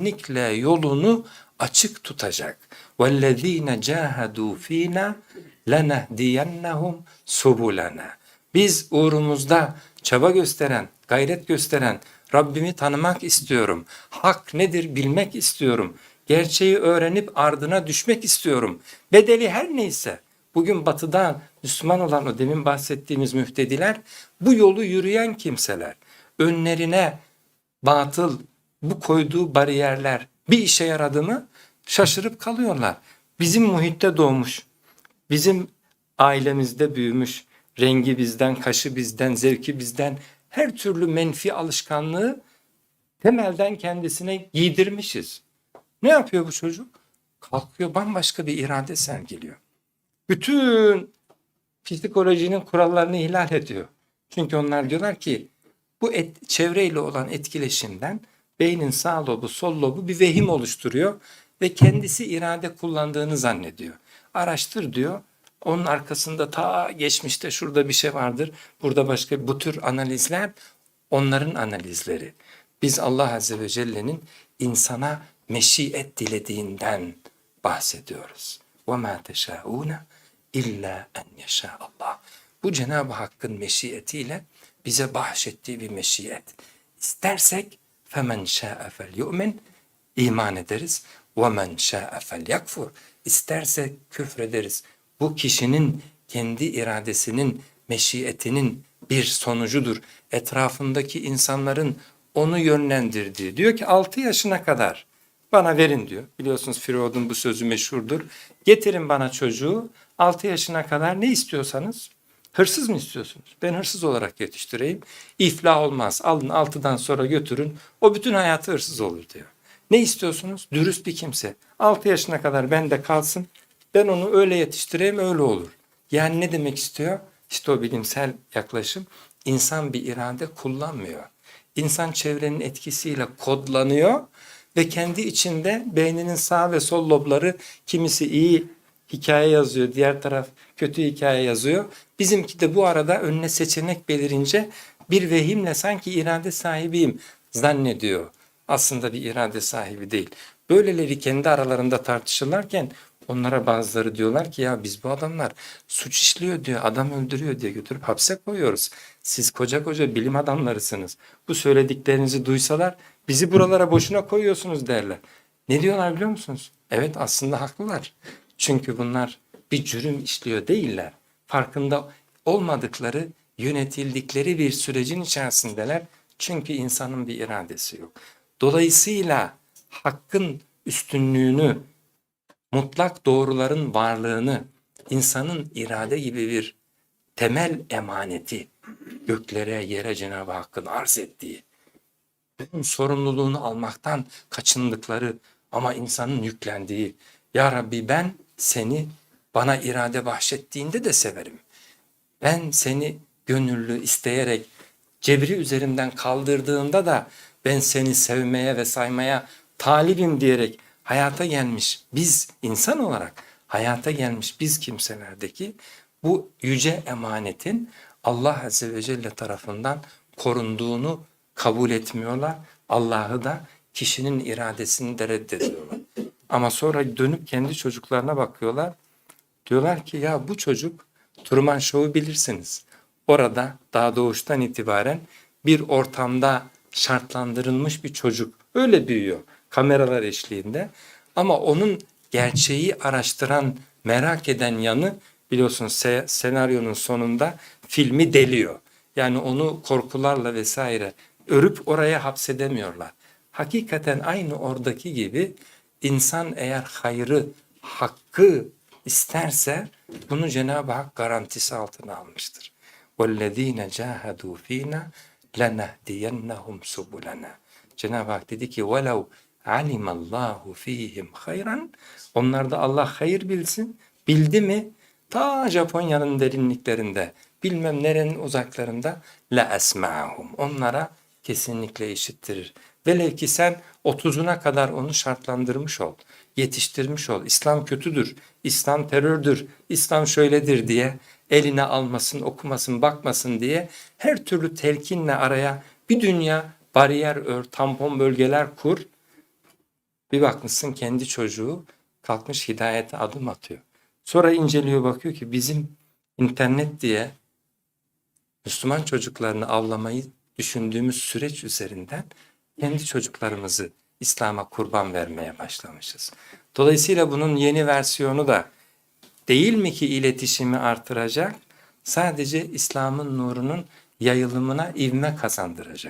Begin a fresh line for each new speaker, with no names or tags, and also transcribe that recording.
kesinlikle yolunu açık tutacak. وَالَّذ۪ينَ جَاهَدُوا ف۪ينَا لَنَهْدِيَنَّهُمْ سُبُلَنَا Biz uğrumuzda çaba gösteren, gayret gösteren, Rabbimi tanımak istiyorum. Hak nedir bilmek istiyorum. Gerçeği öğrenip ardına düşmek istiyorum. Bedeli her neyse. Bugün batıda Müslüman olan o demin bahsettiğimiz müftediler bu yolu yürüyen kimseler. Önlerine batıl bu koyduğu bariyerler bir işe yaradı mı şaşırıp kalıyorlar. Bizim muhitte doğmuş, bizim ailemizde büyümüş, rengi bizden, kaşı bizden, zevki bizden her türlü menfi alışkanlığı temelden kendisine giydirmişiz. Ne yapıyor bu çocuk? Kalkıyor bambaşka bir irade sergiliyor. Bütün psikolojinin kurallarını ihlal ediyor. Çünkü onlar diyorlar ki bu et, çevreyle olan etkileşimden beynin sağ lobu sol lobu bir vehim oluşturuyor ve kendisi irade kullandığını zannediyor. Araştır diyor. Onun arkasında ta geçmişte şurada bir şey vardır. Burada başka bu tür analizler onların analizleri. Biz Allah Azze ve Celle'nin insana meşiyet dilediğinden bahsediyoruz. وَمَا تَشَاءُونَ illa en yeşâ Allah. Bu Cenab-ı Hakk'ın meşiyetiyle bize bahşettiği bir meşiyet. İstersek femen şâ'e fel yu'min iman ederiz. Ve men şâ'e fel yakfur. İstersek küfrederiz. Bu kişinin kendi iradesinin, meşiyetinin bir sonucudur. Etrafındaki insanların onu yönlendirdiği. Diyor ki 6 yaşına kadar bana verin diyor. Biliyorsunuz Firavun'un bu sözü meşhurdur. Getirin bana çocuğu 6 yaşına kadar ne istiyorsanız. Hırsız mı istiyorsunuz? Ben hırsız olarak yetiştireyim. İflah olmaz. Alın 6'dan sonra götürün. O bütün hayatı hırsız olur diyor. Ne istiyorsunuz? Dürüst bir kimse. 6 yaşına kadar bende kalsın. Ben onu öyle yetiştireyim öyle olur. Yani ne demek istiyor? İşte o bilimsel yaklaşım. İnsan bir irade kullanmıyor. İnsan çevrenin etkisiyle kodlanıyor ve kendi içinde beyninin sağ ve sol lobları kimisi iyi hikaye yazıyor, diğer taraf kötü hikaye yazıyor. Bizimki de bu arada önüne seçenek belirince bir vehimle sanki irade sahibiyim zannediyor. Aslında bir irade sahibi değil. Böyleleri kendi aralarında tartışırlarken onlara bazıları diyorlar ki ya biz bu adamlar suç işliyor diyor, adam öldürüyor diye götürüp hapse koyuyoruz. Siz koca koca bilim adamlarısınız. Bu söylediklerinizi duysalar bizi buralara boşuna koyuyorsunuz derler. Ne diyorlar biliyor musunuz? Evet aslında haklılar. Çünkü bunlar bir cürüm işliyor değiller. Farkında olmadıkları, yönetildikleri bir sürecin içerisindeler. Çünkü insanın bir iradesi yok. Dolayısıyla hakkın üstünlüğünü, mutlak doğruların varlığını, insanın irade gibi bir temel emaneti göklere, yere Cenab-ı Hakk'ın arz ettiği, bunun sorumluluğunu almaktan kaçındıkları ama insanın yüklendiği, Ya Rabbi ben seni bana irade bahşettiğinde de severim. Ben seni gönüllü isteyerek cebri üzerimden kaldırdığında da ben seni sevmeye ve saymaya talibim diyerek hayata gelmiş biz insan olarak hayata gelmiş biz kimselerdeki bu yüce emanetin Allah Azze ve Celle tarafından korunduğunu kabul etmiyorlar. Allah'ı da kişinin iradesini de reddediyorlar. Ama sonra dönüp kendi çocuklarına bakıyorlar. Diyorlar ki ya bu çocuk Truman Show'u bilirsiniz. Orada daha doğuştan itibaren bir ortamda şartlandırılmış bir çocuk. Öyle büyüyor kameralar eşliğinde. Ama onun gerçeği araştıran, merak eden yanı biliyorsunuz se- senaryonun sonunda filmi deliyor. Yani onu korkularla vesaire örüp oraya hapsedemiyorlar. Hakikaten aynı oradaki gibi insan eğer hayrı, hakkı isterse bunu Cenab-ı Hak garantisi altına almıştır. وَالَّذ۪ينَ جَاهَدُوا ف۪ينَا لَنَهْدِيَنَّهُمْ سُبُلَنَا Cenab-ı Hak dedi ki وَلَوْ عَلِمَ اللّٰهُ ف۪يهِمْ خَيْرًا Onlarda Allah hayır bilsin. Bildi mi? Ta Japonya'nın derinliklerinde, bilmem nerenin uzaklarında la esma'hum. Onlara kesinlikle işittirir. Velev ki sen 30'una kadar onu şartlandırmış ol, yetiştirmiş ol. İslam kötüdür, İslam terördür, İslam şöyledir diye eline almasın, okumasın, bakmasın diye her türlü telkinle araya bir dünya bariyer ör, tampon bölgeler kur. Bir bakmışsın kendi çocuğu kalkmış hidayete adım atıyor. Sonra inceliyor bakıyor ki bizim internet diye Müslüman çocuklarını avlamayı düşündüğümüz süreç üzerinden kendi çocuklarımızı İslam'a kurban vermeye başlamışız. Dolayısıyla bunun yeni versiyonu da değil mi ki iletişimi artıracak? Sadece İslam'ın nurunun yayılımına ivme kazandıracak.